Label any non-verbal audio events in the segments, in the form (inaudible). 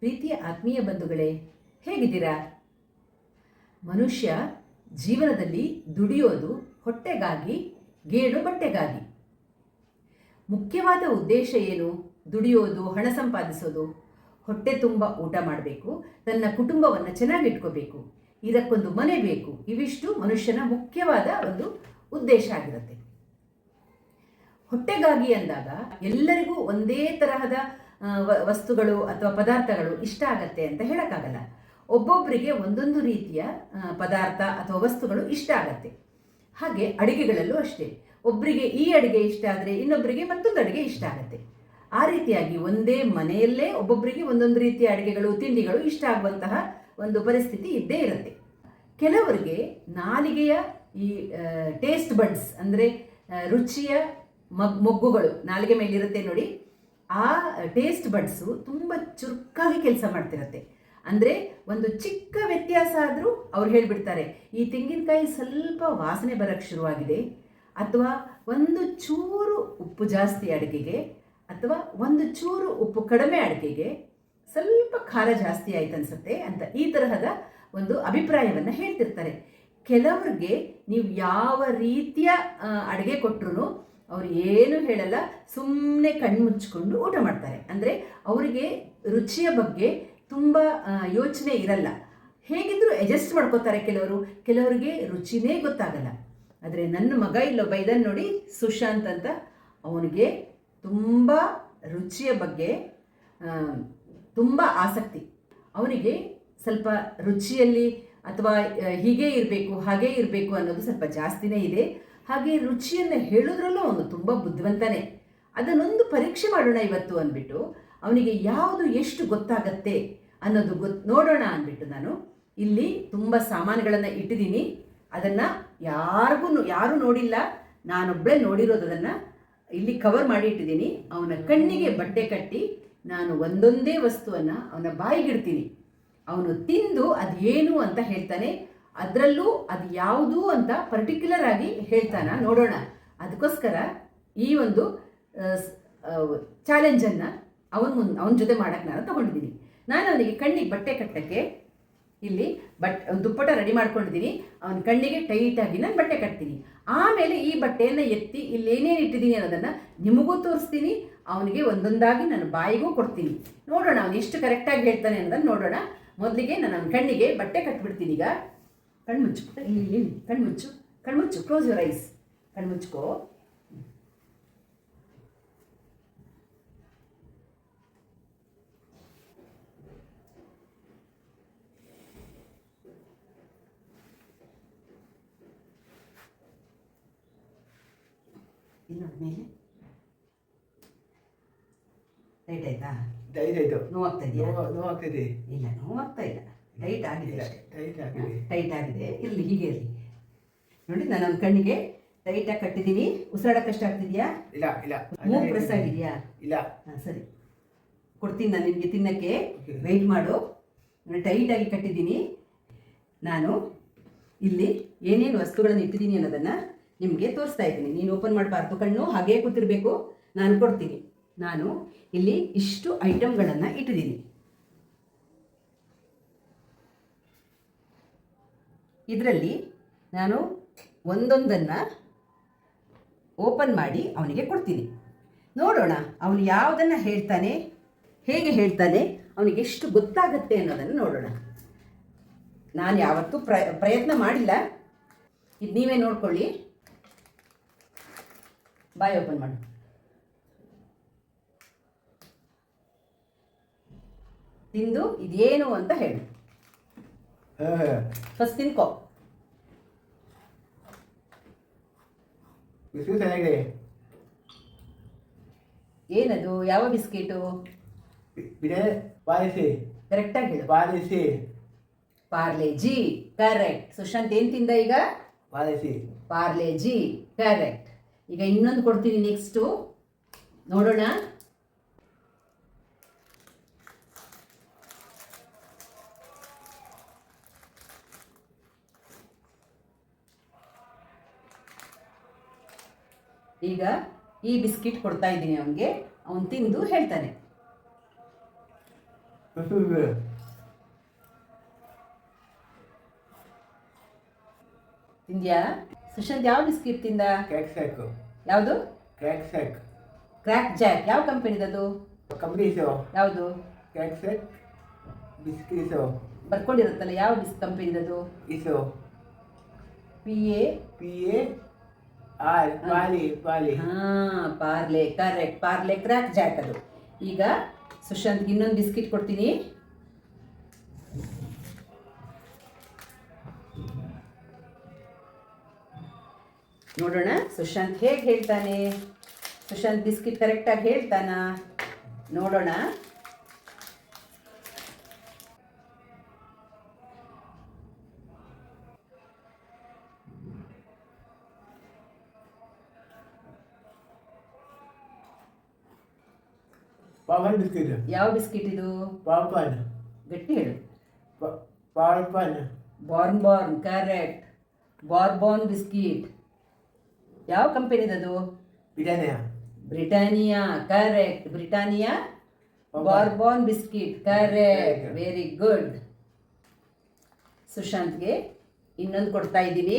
ಪ್ರೀತಿಯ ಆತ್ಮೀಯ ಬಂಧುಗಳೇ, ಹೇಗಿದ್ದೀರಾ? ಮನುಷ್ಯ ಜೀವನದಲ್ಲಿ ದುಡಿಯೋದು ಹೊಟ್ಟೆಗಾಗಿ, ಗೇಣು ಬಟ್ಟೆಗಾಗಿ. ಮುಖ್ಯವಾದ ಉದ್ದೇಶ ಏನು? ದುಡಿಯೋದು, ಹಣ ಸಂಪಾದಿಸೋದು. ಹೊಟ್ಟೆ ತುಂಬ ಊಟ ಮಾಡಬೇಕು, ತನ್ನ ಕುಟುಂಬವನ್ನು ಚೆನ್ನಾಗಿಟ್ಕೋಬೇಕು ಇದಕ್ಕೊಂದು ಮನೆ ಬೇಕು, ಇವಿಷ್ಟು ಮನುಷ್ಯನ ಮುಖ್ಯವಾದ ಒಂದು ಉದ್ದೇಶ ಆಗಿರುತ್ತೆ. ಹೊಟ್ಟೆಗಾಗಿ ಅಂದಾಗ ಎಲ್ಲರಿಗೂ ಒಂದೇ ತರಹದ ವಸ್ತುಗಳು ಅಥವಾ ಪದಾರ್ಥಗಳು ಇಷ್ಟ ಆಗತ್ತೆ ಅಂತ ಹೇಳೋಕ್ಕಾಗಲ್ಲ. ಒಬ್ಬೊಬ್ಬರಿಗೆ ಒಂದೊಂದು ರೀತಿಯ ಪದಾರ್ಥ ಅಥವಾ ವಸ್ತುಗಳು ಇಷ್ಟ ಆಗತ್ತೆ. ಹಾಗೆ ಅಡಿಗೆಗಳಲ್ಲೂ ಅಷ್ಟೇ. ಒಬ್ಬರಿಗೆ ಈ ಅಡಿಗೆ ಇಷ್ಟ ಆದರೆ ಇನ್ನೊಬ್ಬರಿಗೆ ಮತ್ತೊಂದು ಅಡಿಗೆ ಇಷ್ಟ ಆಗತ್ತೆ. ಆ ರೀತಿಯಾಗಿ ಒಂದೇ ಮನೆಯಲ್ಲೇ ಒಬ್ಬೊಬ್ಬರಿಗೆ ಒಂದೊಂದು ರೀತಿಯ ಅಡಿಗೆಗಳು, ತಿಂಡಿಗಳು ಇಷ್ಟ ಆಗುವಂತಹ ಒಂದು ಪರಿಸ್ಥಿತಿ ಇದ್ದೇ ಇರುತ್ತೆ. ಕೆಲವರಿಗೆ ನಾಲಿಗೆಯ ಈ ಟೇಸ್ಟ್ ಬಡ್ಸ್ ಅಂದರೆ ರುಚಿಯ ಮಗ್, ಮೊಗ್ಗುಗಳು ನಾಲಿಗೆ ಮೇಲಿರುತ್ತೆ ನೋಡಿ. ಆ ಟೇಸ್ಟ್ ಬಡ್ಸು ತುಂಬ ಚುರುಕಾಗಿ ಕೆಲಸ ಮಾಡ್ತಿರತ್ತೆ. ಅಂದರೆ ಒಂದು ಚಿಕ್ಕ ವ್ಯತ್ಯಾಸ ಆದರೂ ಅವ್ರು ಹೇಳಿಬಿಡ್ತಾರೆ, ಈ ತೆಂಗಿನಕಾಯಿ ಸ್ವಲ್ಪ ವಾಸನೆ ಬರೋಕ್ಕೆ ಶುರುವಾಗಿದೆ, ಅಥವಾ ಒಂದು ಚೂರು ಉಪ್ಪು ಜಾಸ್ತಿ ಅಡುಗೆಗೆ, ಅಥವಾ ಒಂದು ಚೂರು ಉಪ್ಪು ಕಡಿಮೆ ಅಡುಗೆಗೆ ಸ್ವಲ್ಪ ಖಾರ ಜಾಸ್ತಿ ಆಯ್ತು ಅನಿಸುತ್ತೆ ಅಂತ ಈ ತರಹದ ಒಂದು ಅಭಿಪ್ರಾಯವನ್ನು ಹೇಳ್ತಿರ್ತಾರೆ. ಕೆಲವ್ರಿಗೆ ನೀವು ಯಾವ ರೀತಿಯ ಅಡುಗೆ ಕೊಟ್ಟರು ಅವ್ರು ಏನು ಹೇಳಲ್ಲ ಸುಮ್ಮನೆ ಕಣ್ಣು ಮುಚ್ಚಿಕೊಂಡು ಊಟ ಮಾಡ್ತಾರೆ. ಅಂದರೆ ಅವರಿಗೆ ರುಚಿಯ ಬಗ್ಗೆ ತುಂಬ ಯೋಚನೆ ಇರಲ್ಲ. ಹೇಗಿದ್ರು ಅಡ್ಜಸ್ಟ್ ಮಾಡ್ಕೋತಾರೆ ಕೆಲವರು. ಕೆಲವರಿಗೆ ರುಚಿನೇ ಗೊತ್ತಾಗಲ್ಲ. ಆದರೆ ನನ್ನ ಮಗ ಇಲ್ಲೊಬ್ಬ ಇದನ್ನು ನೋಡಿ, ಸುಶಾಂತ್ ಅಂತ. ಅವನಿಗೆ ತುಂಬ ರುಚಿಯ ಬಗ್ಗೆ ತುಂಬ ಆಸಕ್ತಿ. ಅವನಿಗೆ ಸ್ವಲ್ಪ ರುಚಿಯಲ್ಲಿ ಅಥವಾ ಹೀಗೆ ಇರಬೇಕು, ಹಾಗೇ ಇರಬೇಕು ಅನ್ನೋದು ಸ್ವಲ್ಪ ಜಾಸ್ತಿನೇ ಇದೆ. ಹಾಗೆ ರುಚಿಯನ್ನು ಹೇಳೋದ್ರಲ್ಲೂ ಅವನು ತುಂಬ ಬುದ್ಧಿವಂತನೇ. ಅದನ್ನೊಂದು ಪರೀಕ್ಷೆ ಮಾಡೋಣ ಇವತ್ತು ಅಂದ್ಬಿಟ್ಟು, ಅವನಿಗೆ ಯಾವುದು ಎಷ್ಟು ಗೊತ್ತಾಗತ್ತೆ ಅನ್ನೋದು ಗೊತ್, ನೋಡೋಣ ಅಂದ್ಬಿಟ್ಟು ನಾನು. ಇಲ್ಲಿ ತುಂಬ ಸಾಮಾನುಗಳನ್ನು ಇಟ್ಟಿದ್ದೀನಿ. ಅದನ್ನು ಯಾರಿಗೂ ಯಾರೂ ನೋಡಿಲ್ಲ. ನಾನೊಬ್ಬಳೇ ನೋಡಿರೋದು ಅದನ್ನು ಇಲ್ಲಿ ಕವರ್ ಮಾಡಿ ಇಟ್ಟಿದ್ದೀನಿ. ಅವನ ಕಣ್ಣಿಗೆ ಬಟ್ಟೆ ಕಟ್ಟಿ ನಾನು ಒಂದೊಂದೇ ವಸ್ತುವನ್ನು ಅವನ ಬಾಯಿಗಿಡ್ತೀನಿ. ಅವನು ತಿಂದು ಅದೇನು ಅಂತ ಹೇಳ್ತಾನೆ. ಅದರಲ್ಲೂ ಅದು ಯಾವುದು ಅಂತ ಪರ್ಟಿಕ್ಯುಲರ್ ಆಗಿ ಹೇಳ್ತಾನ, ನೋಡೋಣ. ಅದಕ್ಕೋಸ್ಕರ ಈ ಒಂದು ಚಾಲೆಂಜನ್ನು ಅವನ ಮುಂದೆ ಅವನ ಜೊತೆ ಮಾಡಕ್ಕೆ ನಾನು ತಗೊಂಡಿದ್ದೀನಿ. ನಾನು ಅವನಿಗೆ ಕಣ್ಣಿಗೆ ಬಟ್ಟೆ ಕಟ್ಟಕ್ಕೆ ಇಲ್ಲಿ ಬಟ್, ಒಂದು ದುಪ್ಪಟ ರೆಡಿ ಮಾಡ್ಕೊಂಡಿದ್ದೀನಿ. ಅವನ ಕಣ್ಣಿಗೆ ಟೈಟಾಗಿ ನಾನು ಬಟ್ಟೆ ಕಟ್ತೀನಿ. ಆಮೇಲೆ ಈ ಬಟ್ಟೆಯನ್ನು ಎತ್ತಿ ಇಲ್ಲಿ ಏನೇನು ಇಟ್ಟಿದ್ದೀನಿ ಅನ್ನೋದನ್ನು ನಿಮಗೂ ತೋರಿಸ್ತೀನಿ. ಅವನಿಗೆ ಒಂದೊಂದಾಗಿ ನಾನು ಬಾಯಿಗೂ ಕೊಡ್ತೀನಿ. ನೋಡೋಣ, ಅವನು ಎಷ್ಟು ಕರೆಕ್ಟಾಗಿ ಹೇಳ್ತಾನೆ ಅನ್ನೋದನ್ನು ನೋಡೋಣ. ಮೊದಲಿಗೆ ನಾನು ಅವನ ಕಣ್ಣಿಗೆ ಬಟ್ಟೆ ಕಟ್ಬಿಡ್ತೀನಿ ಈಗ. ಕಣ್ಮುಚ್ಚು ಮುಚ್ಚು. ಇಲ್ಲಿ ಕಣ್ಮುಚ್ಚು ಕಣ್ಮುಚ್ಚು ಕ್ಲೋಸ್ ಯುವರ್ ಐಸ್ ಕಣ್ಮುಚ್ಕೋ ಇನ್ನೊಂದು ಮೇಲೆ. ಲೈಟ್ ಆಯ್ತಾ? ಆಯ್ತು. ನೋವಾಗ್ತಾ ಇದೆಯಾ? ನೋವು ನೋವಾಗ್ತಿದೆ ಇಲ್ಲ ನೋವಾಗ್ತಾ ಇಲ್ಲ. ಟೈಟ್ ಆಗಿದೆ ಟೈಟ್ ಆಗಿದೆ. ಇರಲಿ ಹೀಗೆ ಇರಲಿ. ನೋಡಿ ನಾನು ನನ್ನ ಕಣ್ಣಿಗೆ ಟೈಟಾಗಿ ಕಟ್ಟಿದ್ದೀನಿ. ಉಸಿರಾಡಕ್ಕೆ ಕಷ್ಟ ಆಗ್ತಿದ್ಯಾ? ಇಲ್ಲ ಇಲ್ಲ. ಮೂಗು ಪ್ರೆಸ್ ಆಗಿದೆಯಾ? ಇಲ್ಲ. ಹಾಂ ಸರಿ. ಕೊಡ್ತೀನಿ ನಾನು ನಿಮಗೆ ತಿನ್ನಕ್ಕೆ. ವೇಟ್ ವೆಯ್ಟ್ ಮಾಡು. ನಾನು ಟೈಟಾಗಿ ಕಟ್ಟಿದ್ದೀನಿ. ನಾನು ಇಲ್ಲಿ ಏನೇನು ವಸ್ತುಗಳನ್ನು ಇಟ್ಟಿದ್ದೀನಿ ಅನ್ನೋದನ್ನು ನಿಮಗೆ ತೋರಿಸ್ತಾ ಇದ್ದೀನಿ. ನೀನು ಓಪನ್ ಮಾಡಬಾರ್ದು ಕಣ್ಣು ಹಾಗೇ ಕೂತಿರ್ಬೇಕು. ನಾನು ಕೊಡ್ತೀನಿ. ನಾನು ಇಲ್ಲಿ ಇಷ್ಟು ಐಟಮ್ಗಳನ್ನು ಇಟ್ಟಿದ್ದೀನಿ. ಇದರಲ್ಲಿ ನಾನು ಒಂದೊಂದನ್ನು ಓಪನ್ ಮಾಡಿ ಅವನಿಗೆ ಕೊಡ್ತೀನಿ. ನೋಡೋಣ, ಅವನು ಯಾವುದನ್ನು ಹೇಳ್ತಾನೆ, ಹೇಗೆ ಹೇಳ್ತಾನೆ, ಅವನಿಗೆ ಎಷ್ಟು ಗೊತ್ತಾಗುತ್ತೆ ಅನ್ನೋದನ್ನು ನೋಡೋಣ. ನಾನು ಯಾವತ್ತೂ ಪ್ರ ಪ್ರಯತ್ನ ಮಾಡಿಲ್ಲ. ಇದು ನೀವೇ ನೋಡ್ಕೊಳ್ಳಿ. ಬಾಯ್ ಓಪನ್ ಮಾಡು. ತಿಂದು ಇದೇನು ಅಂತ ಹೇಳು. ಫಸ್ಟ್ ತಿನ್ಕೋ. ಬಿಸ್ಕಿಟ್ ಚೆನ್ನಾಗಿದೆ. ಏನದು? ಯಾವ ಬಿಸ್ಕೆಟು? ಬಿಡೆ ಕರೆಕ್ಟ್ ಕರೆಕ್ಟಾಗಿ ಹೇಳು. ಬಾರಿಸಿ ಪಾರ್ಲೆ ಜಿ ಕರೆಕ್ಟ್ ಸುಶಾಂತ್ ಏನು ತಿಂದ ಈಗ? ಪಾಲಿಸಿ ಪಾರ್ಲೆ ಜಿ ಕರೆಕ್ಟ್ ಈಗ ಇನ್ನೊಂದು ಕೊಡ್ತೀನಿ ನೆಕ್ಸ್ಟು ನೋಡೋಣ. ಈಗ ಈ ಬಿಸ್ಕಿಟ್ ಕೊಡ್ತಾ ಇದ್ದೀನಿ ಅವನಿಗೆ. ಅವನು ತಿಂದು ಹೇಳ್ತಾನೆ. ತಿಂದ್ಯಾ? ಸುಶಾಂತ್ ಯಾವ ಬಿಸ್ಕಿಟ್ ತಿಂದ? ಕ್ರ್ಯಾಕ್ ಸ್ಯಾಕ್ ಯಾವುದು? ಕ್ರ್ಯಾಕ್ ಸ್ಯಾಕ್ ಕ್ರ್ಯಾಕ್ ಜಾಕ್ ಯಾವ ಕಂಪನಿದದು? ಕಂಪ್ನಿ ಯಾವುದು? ಕ್ರ್ಯಾಕ್ ಸ್ಯಾಕ್ ಬಿಸ್ಕಿಟ್ಸು ಬರ್ಕೊಂಡಿರುತ್ತಲ್ಲ ಯಾವ ಬಿಸ್ ಕಂಪನಿದದು? ಇಸೋ ಪಿ ಎ ಪಿ ಎ ಹಾ. Parle correct Parle crack jack ಅದು. ಈಗ ಸುಶಾಂತ್ ಇನ್ನೊಂದು ಬಿಸ್ಕಿಟ್ ಕೊಡ್ತೀನಿ. ನೋಡೋಣ ಸುಶಾಂತ್ ಹೇಗೆ ಹೇಳ್ತಾನೆ? ಸುಶಾಂತ್ ಬಿಸ್ಕಿಟ್ ಕರೆಕ್ಟಾಗಿ ಹೇಳ್ತಾನ? ನೋಡೋಣ. ಪಾವನ್ ಬಿಸ್ಕಿಟ್ ಯಾವ ಬಿಸ್ಕೆಟ್ ಇದು? ಪಾಪಾನ್ ಗಟ್ಟಿ ಹೇಳು. ಪಾಪಾನ್ Bourbon Bourbon correct Bourbon biscuit ಯಾವ ಕಂಪನಿದದು ಅದು? Britannia. Correct Britannia. Bourbon biscuit correct. Very good ಸುಶಾಂತ್ಗೆ ಇನ್ನೊಂದು ಕೊಡ್ತಾ ಇದ್ದೀನಿ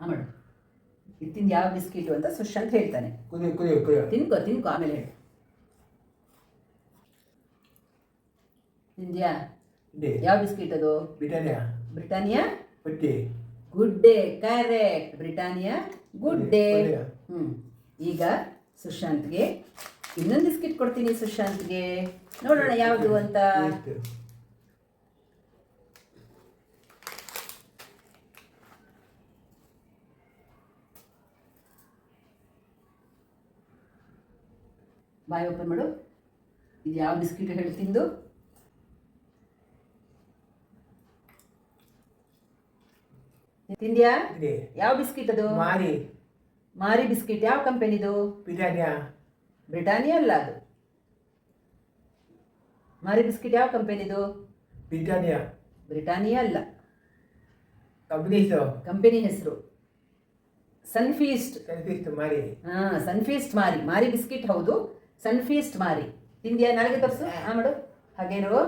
ಆಮೇಲೆ ಮೇಡಮ್ ಯಾವ ಬಿಸ್ಕಿಟು ಅಂತ ಸುಶಾಂತ್ ಹೇಳ್ತಾನೆ. ಕುದಿಯೋ ಕುದಿ ಕುದಿ ತಿನ್ಕೋ ತಿನ್ಕೋ ಆಮೇಲೆ ಹೇಳು. ತಿಂದ್ಯಾ? ಯಾವ ಬಿಸ್ಕಿಟ್ ಅದು? ಬ್ರಿಟಾನಿಯಾ. ಬ್ರಿಟಾನಿಯಾ? ಪಟ್ಟಿ. Good day correct. Britannia good day. ಹ್ಞೂ ಈಗ ಸುಶಾಂತ್ಗೆ ಇನ್ನೊಂದು ಬಿಸ್ಕಿಟ್ ಕೊಡ್ತೀನಿ ಸುಶಾಂತ್ಗೆ. ನೋಡೋಣ ಯಾವುದು ಅಂತ. ಬಾಯ್ ಓಪನ್ ಮಾಡು. ಇದು ಯಾವ ಬಿಸ್ಕಿಟ್ ಹೇಳಿ ತಿಂದು? ತಿಂದ್ಯಾ? ಯಾವ ಬಿಸ್ಕಿಟ್ ಅದು? ಮಾರಿ. ಮಾರಿ ಬಿಸ್ಕಿಟ್. ಯಾವ ಕಂಪನಿದು ಬ್ರಿಟಾನಿಯಾ. ಬ್ರಿಟಾನಿಯಾ ಅಲ್ಲ ಅದು. ಮಾರಿ ಬಿಸ್ಕಿಟ್ ಯಾವ ಕಂಪನಿದು ಬ್ರಿಟಾನಿಯಾ. ಬ್ರಿಟಾನಿಯಾ ಅಲ್ಲ. ಕಂಪ್ನೀಸು ಕಂಪನಿ ಹೆಸರು. Sunfeast Sunfeast Marie. ಹಾ ಸನ್ಫೀಸ್ಟ್ ಮಾರಿ. ಮಾರಿ ಬಿಸ್ಕಿಟ್ ಹೌದು. ಸನ್ಫೀಸ್ಟ್ ಮಾರಿ. ತಿಂದ್ಯಾ ನನಗೆ ತೋರಿಸು ಹಾ. ಮಾಡು. ಹಾಗೇನು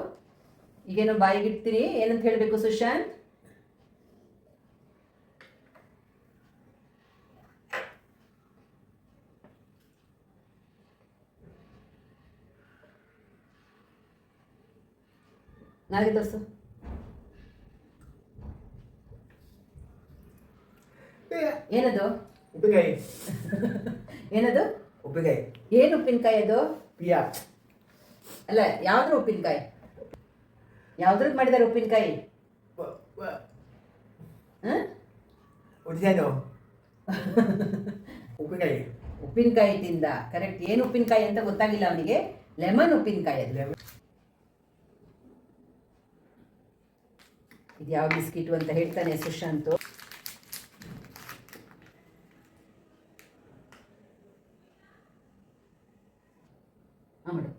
ಈಗೇನು ಬಾಯಿಗೆ ಇಡ್ತೀರಿ ಏನಂತ ಹೇಳಬೇಕು ಸುಶಾಂತ್? ನನಗೆ ತೋರಿಸು ಏನದು? (laughs) ಏನದು? ಉಪ್ಪಿನಕಾಯಿ. ಏನು ಉಪ್ಪಿನಕಾಯಿ ಅದು? ಪಿಯಾ. ಅಲ್ಲ ಯಾವ್ದ್ರ ಉಪ್ಪಿನಕಾಯಿ? ಯಾವ್ದ್ರದ್ದು ಮಾಡಿದಾರೆ ಉಪ್ಪಿನಕಾಯಿ? ಹಾಂ? ಉದ್ಯಾನು ಉಪ್ಪಿನಕಾಯಿ. ಉಪ್ಪಿನಕಾಯಿ ತಿಂದ. ಕರೆಕ್ಟ್ ಏನು ಉಪ್ಪಿನಕಾಯಿ ಅಂತ ಗೊತ್ತಾಗಿಲ್ಲ ಅವನಿಗೆ. ಲೆಮನ್ ಉಪ್ಪಿನಕಾಯಿ ಅದು. ಇದು ಯಾವ ಬಿಸ್ಕಿಟು ಅಂತ ಹೇಳ್ತಾನೆ ಸುಶಾಂತು ಹಾ ಮಾಡು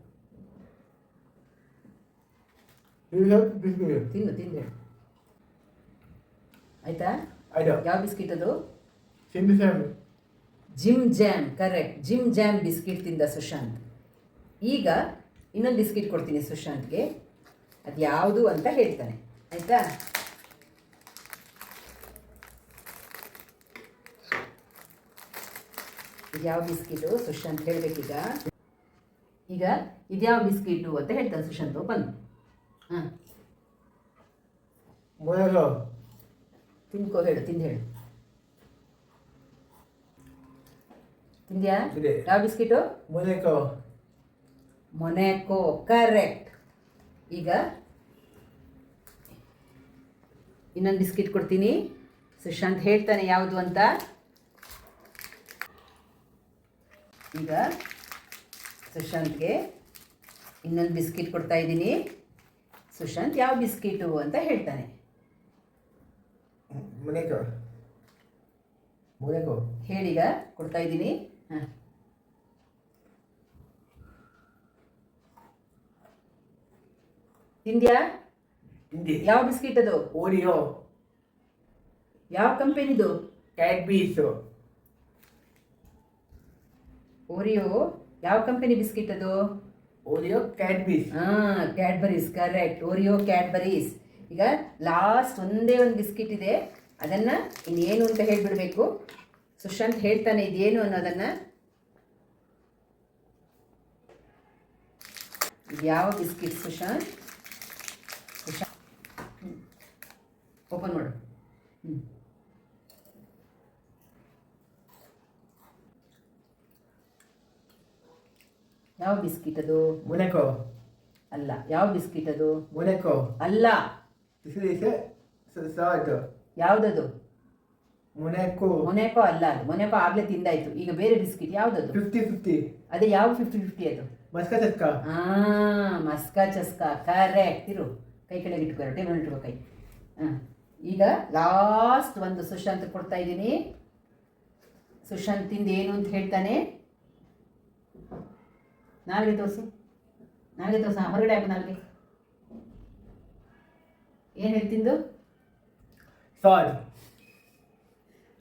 ಇದು ತಿನ್ನು ತಿಂದು ಹೇಳು ಆಯ್ತಾ. ಯಾವ ಬಿಸ್ಕಿಟ್ ಅದು? Jim Jam correct. Jim Jam biscuit ತಿಂದ ಸುಶಾಂತ್. ಈಗ ಇನ್ನೊಂದು ಬಿಸ್ಕಿಟ್ ಕೊಡ್ತೀನಿ ಸುಶಾಂತ್ಗೆ. ಅದು ಯಾವುದು ಅಂತ ಹೇಳ್ತಾನೆ. ಆಯಿತಾ? ಯಾವ ಬಿಸ್ಕಿಟು? ಸುಶಾಂತ್ ಹೇಳಬೇಕೀಗ. ಈಗ ಇದ್ಯಾವ ಬಿಸ್ಕಿಟು ಅಂತ ಹೇಳ್ತಾನೆ ಸುಶಾಂತ್. ಬಂದು. ಹಾಂ. ಮೊದಲು ತಿನ್ಕೋ ಹೇಳು ತಿಂದು ಹೇಳು. ತಿಂದ್ಯಾ. ಯಾವ ಬಿಸ್ಕಿಟು? ಮೊನೆಕೋ ಮೊನೆಕೋ ಕರೆಕ್ಟ್. ಈಗ ಇನ್ನೊಂದು ಬಿಸ್ಕಿಟ್ ಕೊಡ್ತೀನಿ. ಸುಶಾಂತ್ ಹೇಳ್ತಾನೆ ಯಾವುದು ಅಂತ. ಈಗ ಸುಶಾಂತ್ಗೆ ಇನ್ನೊಂದು ಬಿಸ್ಕಿಟ್ ಕೊಡ್ತಾ ಇದ್ದೀನಿ. ಸುಶಾಂತ್ ಯಾವ ಬಿಸ್ಕಿಟು ಅಂತ ಹೇಳ್ತಾನೆ. ಮೊನೆಕೋ. ಮೊನೆಕೋ. ಹೇಳಿಗ ಕೊಡ್ತಾ ಇದ್ದೀನಿ. ಹಾಂ. ತಿಂದ್ಯಾ? ತಿಂದಿ. ಯಾವ ಬಿಸ್ಕಿಟ್ ಅದು? ಓರಿಯೋ. ಯಾವ ಕಂಪೆನಿದು? ಕ್ಯಾಡ್ಬೀಸ್ ಓರಿಯೋ ಯಾವ ಕಂಪೆನಿ ಬಿಸ್ಕಿಟ್ ಅದು? ಓರಿಯೋ ಕ್ಯಾಡ್ಬೀಸ್ ಹಾಂ ಕ್ಯಾಡ್ಬರೀಸ್ ಕರೆಕ್ಟ್. Oreo Cadbury's. ಈಗ ಲಾಸ್ಟ್ ಒಂದೇ ಒಂದು ಬಿಸ್ಕಿಟ್ ಇದೆ. ಅದನ್ನ ಇನ್ನೇನು ಅಂತ ಹೇಳಿಬಿಡಬೇಕು ಸುಶಾಂತ್ ಹೇಳ್ತಾನೆ ಇದೇನು ಅನ್ನೋದನ್ನ ಇದು ಯಾವ ಬಿಸ್ಕಿಟ್ ಸುಶಾಂತ್ ಸುಶಾಂತ್ ಓಪನ್ ಮಾಡು ಹ್ಞೂ ಯಾವ ಬಿಸ್ಕಿಟ್ ಅದು ಮೊನೆಕೋ ಅಲ್ಲ ಯಾವ ಬಿಸ್ಕಿಟ್ ಅದು ಮೊನೆಕೋ ಅಲ್ಲ ಯಾವ್ದದು? ಮೊನೆಕೋ ಮೊನೆಕೋ ಅಲ್ಲ ಅದು. ಮೊನೆಕೋ ಆಗ್ಲೇ ತಿಂದಾಯ್ತು. ಈಗ ಬೇರೆ ಬಿಸ್ಕಿಟ್ ಯಾವ್ದದು? Fifty fifty. ಅದೇ ಯಾವ ಫಿಫ್ಟಿ ಫಿಫ್ಟಿ ಅದು? ಮಸ್ಕ ಚಸ್ಕಾ. ಆ ಮಸ್ಕಾ ಚಸ್ಕಾ. ಕರೆಕ್ಟ್ ಇರು. ಕೈ ಕೆಳಗೆ ಇಟ್ಕೋ ಟೇಬಲ್ ಇಟ್ಕೋ ಕೈ. ಹಾಂ. ಈಗ ಲಾಸ್ಟ್ ಒಂದು ಸುಶಾಂತ್ ಕೊಡ್ತಾ ಇದ್ದೀನಿ. ಸುಶಾಂತ್ ತಿಂದು ಏನು ಅಂತ ಹೇಳ್ತಾನೆ. ನಾಲ್ಗೆ ತೋರಿಸು. ನಾಲ್ಗೆ ತೋರಿಸ. ಹೊರಗಡೆ ಹಾಕು ನಾಲ್ಗೆ. ಏನು ಹೇಳ್ತಿಂದು? ಸಾಲ್ಟ್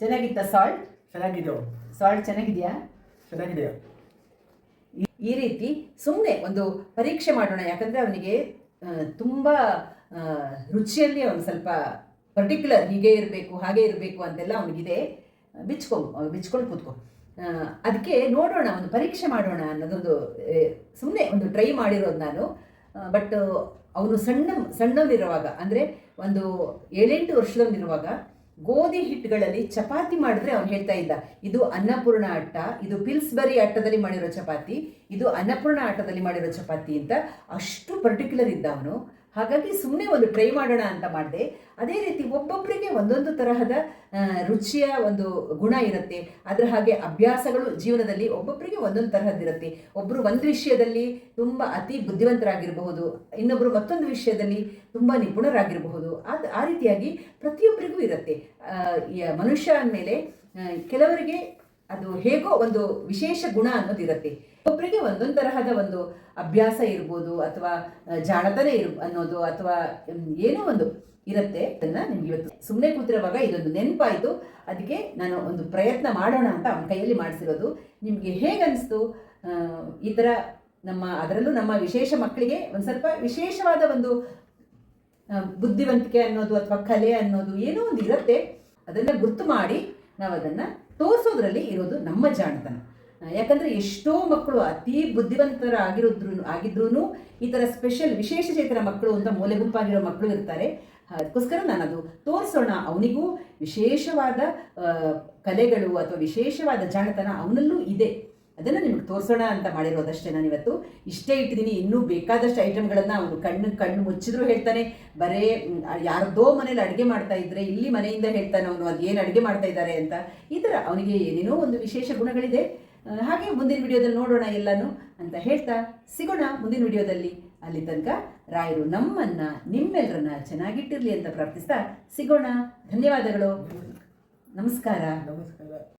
ಚೆನ್ನಾಗಿತ್ತಾ ಸಾಲ್ಟ್ ಚೆನ್ನಾಗಿದ್ದು ಸಾಲ್ಟ್ ಚೆನ್ನಾಗಿದೆಯಾ? ಚೆನ್ನಾಗಿದೆ. ಈ- ಈ ರೀತಿ ಸುಮ್ಮನೆ ಒಂದು ಪರೀಕ್ಷೆ ಮಾಡೋಣ ಯಾಕಂದರೆ ಅವನಿಗೆ ತುಂಬ ರುಚಿಯಲ್ಲಿ ಅವನು ಸ್ವಲ್ಪ ಪರ್ಟಿಕ್ಯುಲರ್ ಹೀಗೆ ಇರಬೇಕು ಹಾಗೆ ಇರಬೇಕು ಅಂತೆಲ್ಲ ಅವನಿಗಿದೆ ಬಿಚ್ಕೊ ಬಿಚ್ಕೊಂಡು ಕೂತ್ಕೊ. ಅದಕ್ಕೆ ನೋಡೋಣ ಒಂದು ಪರೀಕ್ಷೆ ಮಾಡೋಣ ಅನ್ನೋದೊಂದು ಸುಮ್ಮನೆ ಒಂದು ಟ್ರೈ ಮಾಡಿರೋದು ನಾನು. ಬಟ್ ಅವನು ಸಣ್ಣ ಸಣ್ಣವನಿರುವಾಗ ಅಂದರೆ ಒಂದು ಏಳೆಂಟು ವರ್ಷದವನಿರುವಾಗ ಗೋಧಿ ಹಿಟ್ಟುಗಳಲ್ಲಿ ಚಪಾತಿ ಮಾಡಿದ್ರೆ ಅವ್ನು ಹೇಳ್ತಾ ಇದ್ದ ಇದು ಅನ್ನಪೂರ್ಣ ಅಟ್ಟ, ಇದು ಪಿಲ್ಸ್ಬರಿ ಅಟ್ಟದಲ್ಲಿ ಮಾಡಿರೋ ಚಪಾತಿ, ಇದು ಅನ್ನಪೂರ್ಣ ಆಟದಲ್ಲಿ ಮಾಡಿರೋ ಚಪಾತಿ ಅಂತ ಅಷ್ಟು ಪರ್ಟಿಕ್ಯುಲರ್ ಇದ್ದ ಅವನು ಹಾಗಾಗಿ ಸುಮ್ಮನೆ ಒಂದು ಟ್ರೈ ಮಾಡೋಣ ಅಂತ ಮಾಡಿದೆ. ಅದೇ ರೀತಿ ಒಬ್ಬೊಬ್ಬರಿಗೆ ಒಂದೊಂದು ತರಹದ ರುಚಿಯ ಒಂದು ಗುಣ ಇರುತ್ತೆ. ಅದರ ಹಾಗೆ ಅಭ್ಯಾಸಗಳು ಜೀವನದಲ್ಲಿ ಒಬ್ಬೊಬ್ಬರಿಗೆ ಒಂದೊಂದು ತರಹದ್ದಿರುತ್ತೆ ಒಬ್ಬರು ಒಂದು ವಿಷಯದಲ್ಲಿ ತುಂಬ ಅತಿ ಬುದ್ಧಿವಂತರಾಗಿರಬಹುದು ಇನ್ನೊಬ್ಬರು ಮತ್ತೊಂದು ವಿಷಯದಲ್ಲಿ ತುಂಬ ನಿಪುಣರಾಗಿರಬಹುದು. ಅದು ಆ ರೀತಿಯಾಗಿ ಪ್ರತಿಯೊಬ್ಬರಿಗೂ ಇರುತ್ತೆ. ಮನುಷ್ಯ ಅಂದಮೇಲೆ ಕೆಲವರಿಗೆ ಅದು ಹೇಗೋ ಒಂದು ವಿಶೇಷ ಗುಣ ಅನ್ನೋದು ಇರುತ್ತೆ ಒಬ್ಬರಿಗೆ ಒಂದೊಂದು ತರಹದ ಒಂದು ಅಭ್ಯಾಸ ಇರ್ಬೋದು ಅಥವಾ ಜಾಣತನ ಇರ್, ಅನ್ನೋದು ಅಥವಾ ಏನೋ ಒಂದು ಇರುತ್ತೆ ಅದನ್ನ ನಿಮ್ಗೆ ಇವತ್ತು ಸುಮ್ಮನೆ ಕೂತಿರುವಾಗ ಇದೊಂದು ನೆನಪಾಯಿತು. ಅದಕ್ಕೆ ನಾನು ಒಂದು ಪ್ರಯತ್ನ ಮಾಡೋಣ ಅಂತ ಅವನ ಕೈಯಲ್ಲಿ ಮಾಡಿಸಿರೋದು. ನಿಮಗೆ ಹೇಗನ್ನಿಸ್ತು ಈ ಥರ ನಮ್ಮ, ಅದರಲ್ಲೂ ನಮ್ಮ ವಿಶೇಷ ಮಕ್ಕಳಿಗೆ ಒಂದು ಸ್ವಲ್ಪ ವಿಶೇಷವಾದ ಒಂದು ಬುದ್ಧಿವಂತಿಕೆ ಅನ್ನೋದು ಅಥವಾ ಕಲೆ ಅನ್ನೋದು ಏನೋ ಒಂದು ಇರುತ್ತೆ. ಅದನ್ನು ಗುರ್ತು ಮಾಡಿ ನಾವು ಅದನ್ನು ತೋರಿಸೋದ್ರಲ್ಲಿ ಇರೋದು ನಮ್ಮ ಜಾಣತನ. ಯಾಕಂದರೆ ಎಷ್ಟೋ ಮಕ್ಕಳು ಅತಿ ಬುದ್ಧಿವಂತರ ಆಗಿರೋದ್ರು ಆಗಿದ್ರೂ ಈ ಥರ ಸ್ಪೆಷಲ್ ವಿಶೇಷ ಚೇತನ ಮಕ್ಕಳು ಅಂತ ಮೂಲೆ ಗುಂಪಾಗಿರೋ ಮಕ್ಕಳು ಇರ್ತಾರೆ. ಅದಕ್ಕೋಸ್ಕರ ನಾನು ಅದು ತೋರಿಸೋಣ ಅವನಿಗೂ ವಿಶೇಷವಾದ ಕಲೆಗಳು ಅಥವಾ ವಿಶೇಷವಾದ ಜಾಣತನ ಅವನಲ್ಲೂ ಇದೆ. ಅದನ್ನು ನಿಮಗೆ ತೋರಿಸೋಣ ಅಂತ ಮಾಡಿರೋದಷ್ಟೇ ನಾನು ಇವತ್ತು. ಇಷ್ಟೇ ಇಟ್ಟಿದ್ದೀನಿ ಇನ್ನೂ ಬೇಕಾದಷ್ಟು ಐಟಮ್ಗಳನ್ನು ಅವನು ಕಣ್ಣು ಕಣ್ಣು ಮುಚ್ಚಿದ್ರು ಹೇಳ್ತಾನೆ. ಬರೇ ಯಾರ್ದೋ ಮನೇಲಿ ಅಡುಗೆ ಮಾಡ್ತಾ ಇದ್ರೆ, ಇಲ್ಲಿ ಮನೆಯಿಂದ ಹೇಳ್ತಾನೆ ಅವನು, ಅದು ಏನು ಅಡುಗೆ ಮಾಡ್ತಾ ಇದ್ದಾರೆ ಅಂತ. ಈ ಥರ ಅವನಿಗೆ ಏನೇನೋ ಒಂದು ವಿಶೇಷ ಗುಣಗಳಿದೆ. ಹಾಗೆ ಮುಂದಿನ ವಿಡಿಯೋದಲ್ಲಿ ನೋಡೋಣ ಎಲ್ಲನೂ ಅಂತ ಹೇಳ್ತಾ ಸಿಗೋಣ ಮುಂದಿನ ವಿಡಿಯೋದಲ್ಲಿ. ಅಲ್ಲಿ ತನಕ ರಾಯರು ನಮ್ಮನ್ನ ನಿಮ್ಮೆಲ್ಲರನ್ನ ಚೆನ್ನಾಗಿಟ್ಟಿರಲಿ ಅಂತ ಪ್ರಾರ್ಥಿಸ್ತಾ ಸಿಗೋಣ. ಧನ್ಯವಾದಗಳು. ನಮಸ್ಕಾರ. ನಮಸ್ಕಾರ.